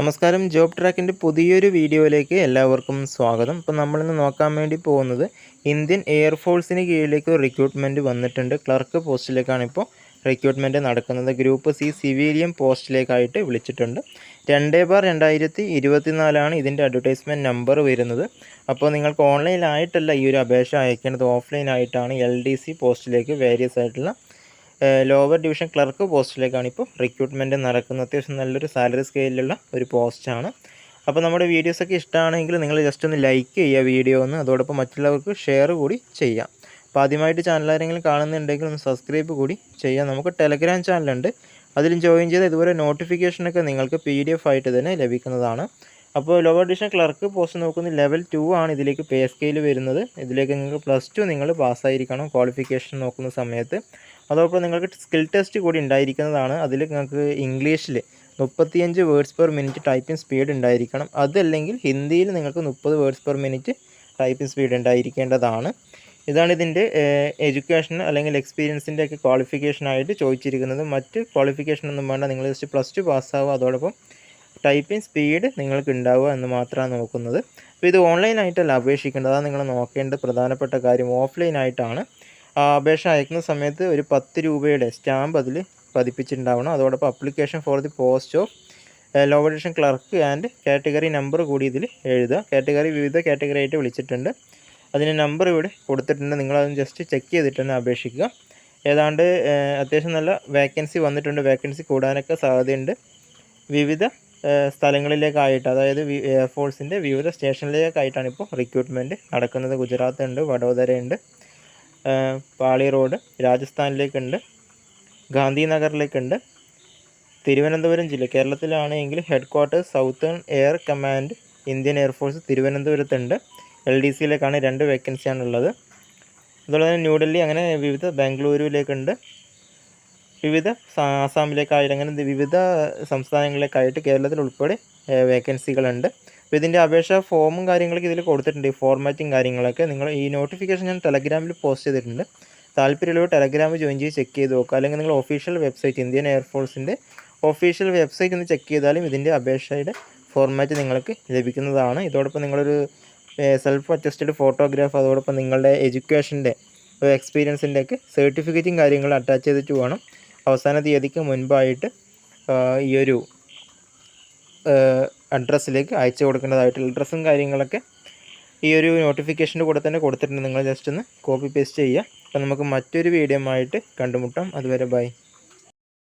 നമസ്കാരം. ജോബ് ട്രാക്കിന്റെ പുതിയൊരു വീഡിയോയിലേക്ക് എല്ലാവർക്കും സ്വാഗതം. ഇപ്പോൾ നമ്മളിന്ന് നോക്കാൻ വേണ്ടി പോകുന്നത് ഇന്ത്യൻ എയർഫോഴ്സിന് കീഴിലേക്ക് റിക്രൂട്ട്മെന്റ് വന്നിട്ടുണ്ട്. ക്ലർക്ക് പോസ്റ്റിലേക്കാണ് ഇപ്പോൾ റിക്രൂട്ട്മെന്റ് നടക്കുന്നത്. ഗ്രൂപ്പ് സി സിവിലിയൻ പോസ്റ്റിലേക്കായിട്ട് വിളിച്ചിട്ടുണ്ട്. രണ്ട് ബാർ രണ്ടായിരത്തി ഇരുപത്തിനാലാണ് ഇതിന്റെ അഡ്വർടൈസ്മെന്റ് നമ്പർ വരുന്നത്. അപ്പോൾ നിങ്ങൾക്ക് ഓൺലൈനായിട്ടല്ല ഈ ഒരു അപേക്ഷ അയക്കേണ്ടത്. ഓഫ്ലൈനായിട്ടാണ് എൽ ഡി സി പോസ്റ്റിലേക്ക് വേരിയസ് ആയിട്ടുള്ള ലോവർ ഡിവിഷൻ ക്ലർക്ക് പോസ്റ്റിലേക്കാണ് ഇപ്പോൾ റിക്രൂട്ട്മെന്റ് നടക്കുന്നത്. അത്യാവശ്യം നല്ലൊരു സാലറി സ്കെയിലുള്ള ഒരു പോസ്റ്റാണ് അപ്പോൾ നമ്മുടെ വീഡിയോസൊക്കെ ഇഷ്ടമാണെങ്കിൽ നിങ്ങൾ ജസ്റ്റ് ഒന്ന് ലൈക്ക് ചെയ്യുക വീഡിയോ ഒന്ന്. അതോടൊപ്പം മറ്റുള്ളവർക്ക് ഷെയർ കൂടി ചെയ്യാം. അപ്പോൾ ആദ്യമായിട്ട് ചാനൽ ആരെങ്കിലും കാണുന്നുണ്ടെങ്കിൽ ഒന്ന് സബ്സ്ക്രൈബ് കൂടി ചെയ്യാം. നമുക്ക് ടെലഗ്രാം ചാനലുണ്ട് അതിലും ജോയിൻ ചെയ്ത് ഇതുപോലെ നോട്ടിഫിക്കേഷനൊക്കെ നിങ്ങൾക്ക് പി ഡി എഫ് ആയിട്ട് തന്നെ ലഭിക്കുന്നതാണ്. അപ്പോൾ ലോവർ ഡിവിഷൻ ക്ലർക്ക് പോസ്റ്റ് നോക്കുന്ന ലെവൽ ടു ആണ് ഇതിലേക്ക് പേ സ്കെയിൽ വരുന്നത്. ഇതിലേക്ക് നിങ്ങൾക്ക് പ്ലസ് ടു നിങ്ങൾ പാസ്സായിരിക്കണം ക്വാളിഫിക്കേഷൻ നോക്കുന്ന സമയത്ത്. അതോടൊപ്പം നിങ്ങൾക്ക് സ്കിൽ ടെസ്റ്റ് കൂടി ഉണ്ടായിരിക്കുന്നതാണ്. അതിൽ നിങ്ങൾക്ക് ഇംഗ്ലീഷിൽ മുപ്പത്തിയഞ്ച് words per minute typing speed ഉണ്ടായിരിക്കണം. അതല്ലെങ്കിൽ ഹിന്ദിയിൽ നിങ്ങൾക്ക് മുപ്പത് words per minute typing speed ഉണ്ടായിരിക്കേണ്ടതാണ്. ഇതാണ് ഇതിന്റെ എഡ്യൂക്കേഷൻ അല്ലെങ്കിൽ എക്സ്പീരിയൻസിന്റെ ഒക്കെ ക്വാളിഫിക്കേഷനായിട്ട് ചോദിച്ചിരിക്കുന്നത്. മറ്റ് ക്വാളിഫിക്കേഷൻ ഒന്നും വേണ്ട. നിങ്ങൾ ജസ്റ്റ് പ്ലസ് ടു പാസ്സാവുക അതോടൊപ്പം ടൈപ്പിംഗ് സ്പീഡ് നിങ്ങൾക്ക് ഉണ്ടാവുക എന്ന് മാത്രമാണ് നോക്കുന്നത്. അപ്പോൾ ഇത് ഓൺലൈനായിട്ടല്ല അപേക്ഷിക്കേണ്ടത്. അതാണ് നിങ്ങൾ നോക്കേണ്ട പ്രധാനപ്പെട്ട കാര്യം. ഓഫ്ലൈനായിട്ടാണ് അപേക്ഷ അയക്കുന്ന സമയത്ത് ഒരു പത്ത് രൂപയുടെ സ്റ്റാമ്പ് അതിൽ പതിപ്പിച്ചിട്ടുണ്ടാവണം. അതോടൊപ്പം application for the post of lower division clerk and category number കൂടി ഇതിൽ എഴുതുക. കാറ്റഗറി വിവിധ കാറ്റഗറി ആയിട്ട് വിളിച്ചിട്ടുണ്ട്. അതിന് നമ്പർ ഇവിടെ കൊടുത്തിട്ടുണ്ട്. നിങ്ങളതൊന്ന് ജസ്റ്റ് ചെക്ക് ചെയ്തിട്ട് തന്നെ അപേക്ഷിക്കുക. ഏതാണ്ട് അത്യാവശ്യം നല്ല വേക്കൻസി വന്നിട്ടുണ്ട്. വേക്കൻസി കൂടാനൊക്കെ സാധ്യതയുണ്ട്. വിവിധ സ്ഥലങ്ങളിലേക്കായിട്ട് അതായത് എയർഫോഴ്സിന്റെ വിവിധ സ്റ്റേഷനിലേക്കായിട്ടാണ് ഇപ്പോൾ റിക്രൂട്ട്മെന്റ് നടക്കുന്നത്. ഗുജറാത്ത് ഉണ്ട് വഡോദര ഉണ്ട് പാളി റോഡ് രാജസ്ഥാനിലേക്കുണ്ട് ഗാന്ധിനഗറിലേക്കുണ്ട്. തിരുവനന്തപുരം ജില്ല കേരളത്തിലാണെങ്കിൽ headquarters southern air command Indian air force തിരുവനന്തപുരത്തുണ്ട്. L D സിയിലേക്കാണ് രണ്ട് വേക്കൻസിയാണ് ഉള്ളത് അതുപോലെ തന്നെ ന്യൂഡൽഹി അങ്ങനെ വിവിധ ബാംഗ്ലൂരുവിലേക്കുണ്ട് വിവിധ ആസാമിലേക്കായിട്ട് അങ്ങനെ വിവിധ സംസ്ഥാനങ്ങളിലേക്കായിട്ട് കേരളത്തിൽ ഉൾപ്പെടെ വേക്കൻസികളുണ്ട് അപ്പോൾ ഇതിന്റെ അപേക്ഷ ഫോമും കാര്യങ്ങളൊക്കെ ഇതിൽ കൊടുത്തിട്ടുണ്ട്. ഈ ഫോർമാറ്റും കാര്യങ്ങളൊക്കെ. നിങ്ങൾ ഈ നോട്ടിഫിക്കേഷൻ ഞാൻ ടെലഗ്രാമിൽ പോസ്റ്റ് ചെയ്തിട്ടുണ്ട്. താല്പര്യമുള്ളവർ ടെലഗ്രാം ജോയിൻ ചെയ്ത് ചെക്ക് ചെയ്ത് നോക്കുക. അല്ലെങ്കിൽ നിങ്ങൾ ഒഫീഷ്യൽ വെബ്സൈറ്റ് ഇന്ത്യൻ എയർഫോഴ്സിന്റെ ഒഫീഷ്യൽ വെബ്സൈറ്റ് ഒന്ന് ചെക്ക് ചെയ്താലും ഇതിന്റെ അപേക്ഷയുടെ ഫോർമാറ്റ് നിങ്ങൾക്ക് ലഭിക്കുന്നതാണ്. ഇതോടൊപ്പം നിങ്ങളൊരു സെൽഫ് അറ്റസ്റ്റഡ് ഫോട്ടോഗ്രാഫ് അതോടൊപ്പം നിങ്ങളുടെ എഡ്യൂക്കേഷന്റെ എക്സ്പീരിയൻസിന്റെ ഒക്കെ സർട്ടിഫിക്കറ്റും കാര്യങ്ങളും അറ്റാച്ച് ചെയ്തിട്ട് വേണം. അവസാന തീയതിക്ക് മുൻപായിട്ട് ഈയൊരു അഡ്രസ്സിലേക്ക് അയച്ചു കൊടുക്കേണ്ടതായിട്ടുള്ള അഡ്രസ്സും കാര്യങ്ങളൊക്കെ ഈ ഒരു നോട്ടിഫിക്കേഷന്റെ കൂടെ തന്നെ കൊടുത്തിട്ടുണ്ട്. നിങ്ങൾ ജസ്റ്റ് ഒന്ന് കോപ്പി പേസ്റ്റ് ചെയ്യുക. അപ്പോൾ നമുക്ക് മറ്റൊരു വീഡിയോ ആയിട്ട് കണ്ടുമുട്ടാം. അതുവരെ ബൈ